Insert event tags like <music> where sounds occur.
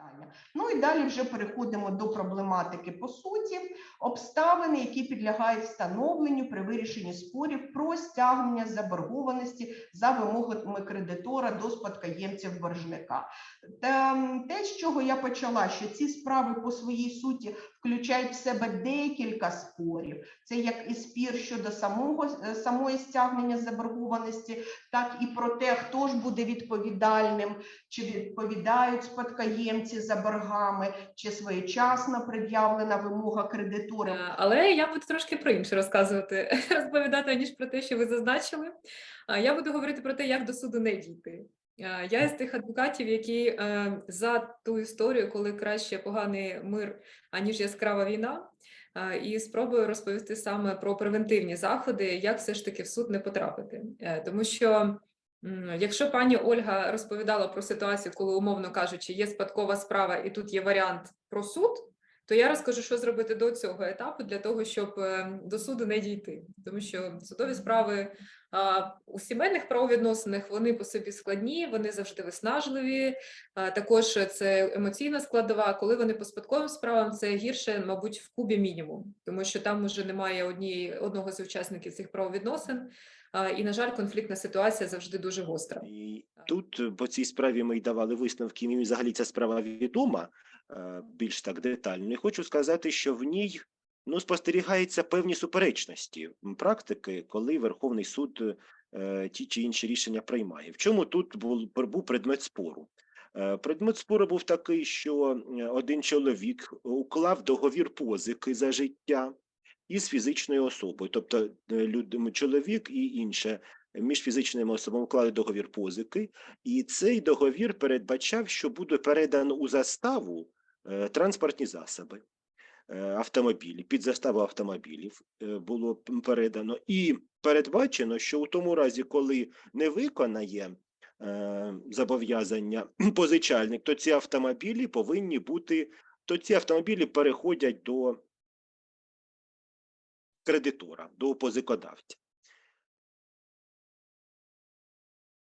питання. Ну і далі вже переходимо до проблематики по суті, обставини, які підлягають встановленню при вирішенні спорів про стягнення заборгованості за вимогами кредитора до спадкоємців боржника. Та те, з чого я почала, що ці справи по своїй суті включають в себе декілька спорів. Це як і спір щодо самого е, самої стягнення заборгованості, так і про те, хто ж буде відповідальним, чи відповідають спадкоємці за боргами, чи своєчасно пред'явлена вимога кредитора. Е, Але я буду трошки про інше розказувати, <laughs> розповідати, ніж про те, що ви зазначили. Я буду говорити про те, як до суду не дійти. Е, Я з тих адвокатів, які е, за ту історію, коли краще поганий мир, аніж яскрава війна. І спробую розповісти саме про превентивні заходи, як все ж таки в суд не потрапити. Тому що якщо пані Ольга розповідала про ситуацію, коли, умовно кажучи, є спадкова справа, і тут є варіант про суд, то я розкажу, що зробити до цього етапу для того, щоб е, до суду не дійти, тому що судові справи у сімейних правовідносинах вони по собі складні, вони завжди виснажливі. Також це емоційна складова. Коли вони по спадковим справам, це гірше, мабуть, в кубі мінімум, тому що там вже немає однієї одного з учасників цих правовідносин. І, на жаль, конфліктна ситуація завжди дуже гостра. І тут е, по цій справі ми й давали висновки. Мені взагалі ця справа відома е, більш так детально. І хочу сказати, що в ній ну спостерігаються певні суперечності практики, коли Верховний суд е, ті чи інші рішення приймає. В чому тут був, був предмет спору? Е, Предмет спору був такий, що е, один чоловік уклав договір позики за життя із фізичною особою, тобто е, люд, чоловік і інше між фізичними особами уклали договір позики, і цей договір передбачав, що буде передано у заставу е, транспортні засоби. Е, Автомобілі під заставу автомобілів е, було передано, і передбачено, що у тому разі, коли не виконає е, зобов'язання <clears throat> позичальник, то ці автомобілі повинні бути, то ці автомобілі переходять до кредитора, до позикодавця.